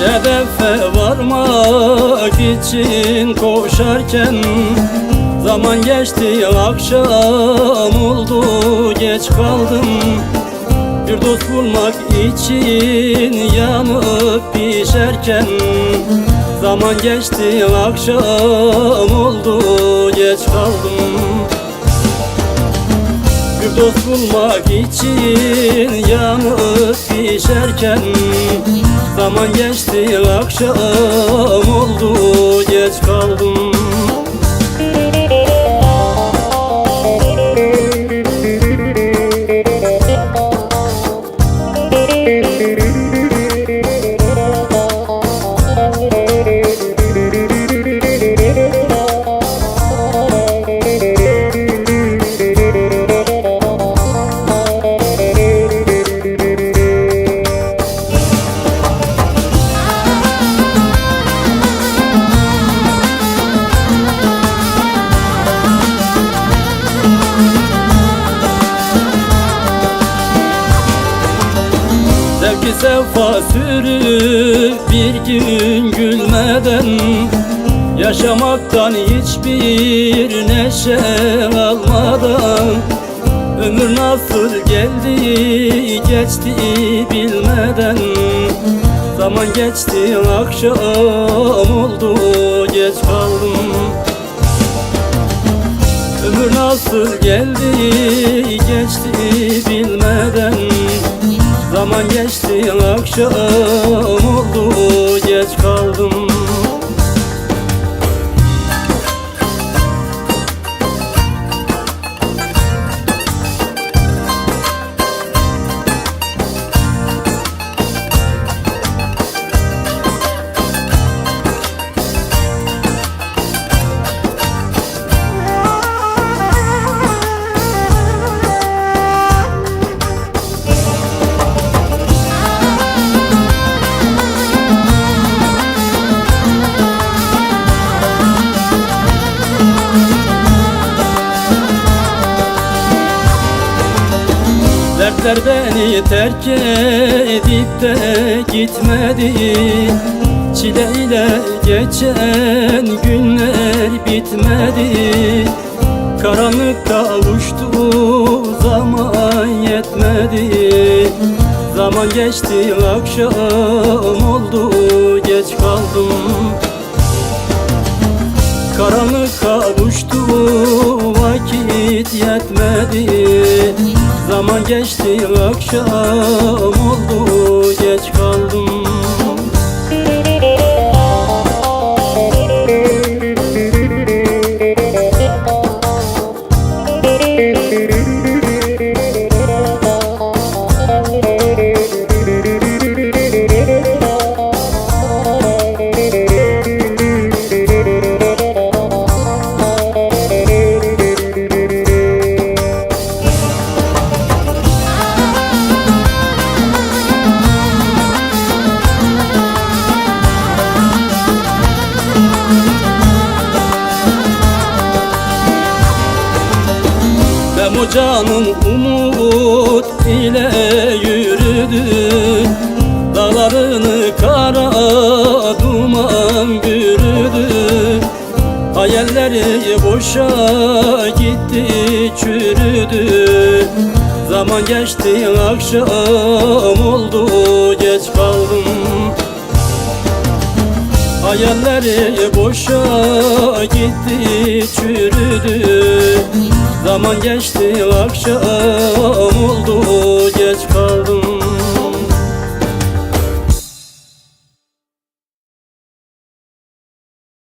Bir hedefe varmak için koşarken Zaman geçti akşam oldu geç kaldım. Bir dost bulmak için yanıp pişerken Zaman geçti akşam oldu geç kaldım dost bulmak için yanıp pişerken Zaman geçti akşam oldu geç kaldım Zevki sefa sürüp bir gün gülmeden Yaşamaktan hiçbir neşe almadan. Ömür nasıl geldi geçti bilmeden. Zaman geçti akşam oldu geç kaldım. Ömür nasıl geldi geçti akşam oldu geç kaldım Dertler beni terk edip de gitmedi Çile ile geçen günler bitmedi. Karanlıkta uçtu zaman yetmedi. Zaman geçti akşam oldu geç kaldım. Karanlıkta Zaman geçti akşam oldu geç kaldım Memo canım umut ile yürüdü? Dağlarını kara duman bürüdü. Hayalleri boşa gitti çürüdü. Zaman geçti akşam oldu geç kaldım. Hayalleri boşa gitti çürüdü Zaman geçti akşam